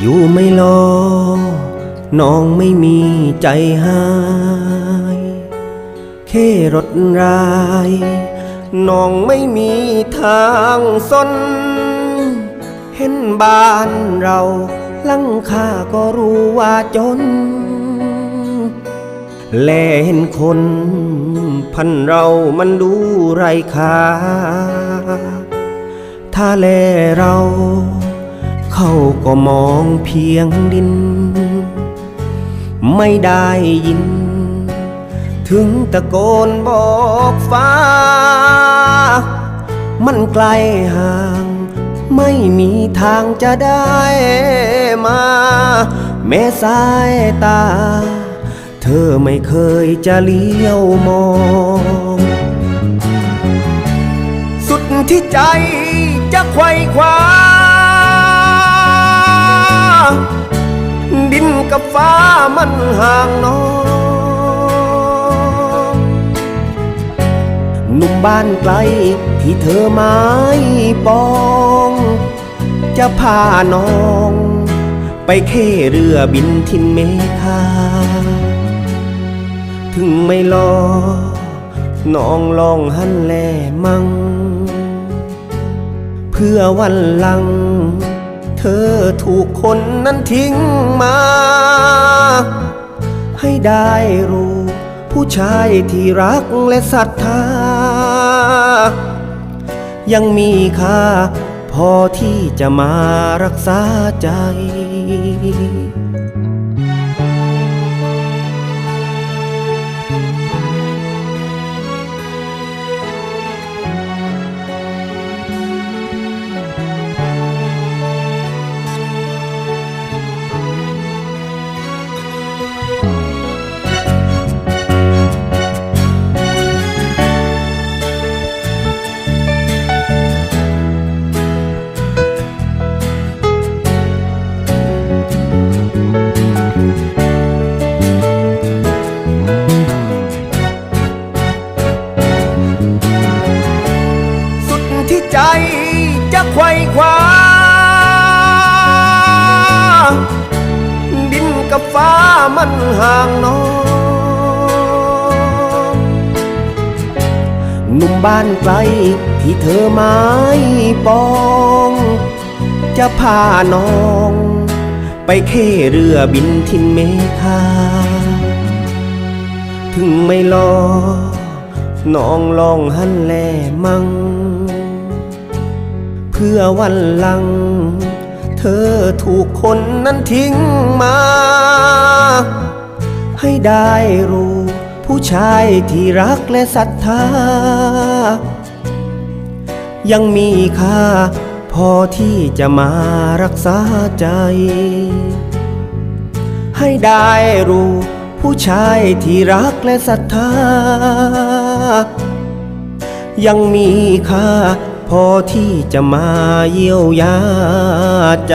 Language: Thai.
อยู่ไม่รอ น้องไม่มีใจหาย แค่รถราย น้องไม่มีทางสน เห็นบ้านเราลังคาก็รู้ว่าจน แลเห็นคน พันเรามันดูไรค่าถ้าแลเรา เขาก็มองเพียงดิน ไม่ได้ยิน ถึงตะโกนบอกฟ้า มันไกลห่าง ไม่มีทางจะได้มา แม้สายตา เธอไม่เคยจะเลี้ยวมอง สุดที่ใจจะไขว่คว้า ดินกับฟ้ามันห่างน้องหนุ่มบ้านไกลที่เธอไม้ปอง จะพาน้อง ไปแค่เรือบินทินเมฆาถึงไม่รอน้องลองหันแลมัง เพื่อวันหลัง เธอถูกคนนั้นทิ้งมา ให้ได้รู้ ผู้ชายที่รักและศรัทธา ยังมีค่า พอที่จะมารักษาใจ ใจจะไขว่คว้า ดินกับฟ้ามันห่างน้องหนุ่มบ้านไกลที่เธอไม้ปอง จะพาน้อง ไปแค่เรือบินทินเมฆาถึงไม่รอน้องลองหันแลมัง เพื่อวันหลัง เธอถูกคนนั้นทิ้งมา ให้ได้รู้ ผู้ชายที่รักและศรัทธา ยังมีค่า พอที่จะมารักษาใจ ให้ได้รู้ ผู้ชายที่รักและศรัทธา ยังมีค่า พอที่จะมาเยียวยาใจ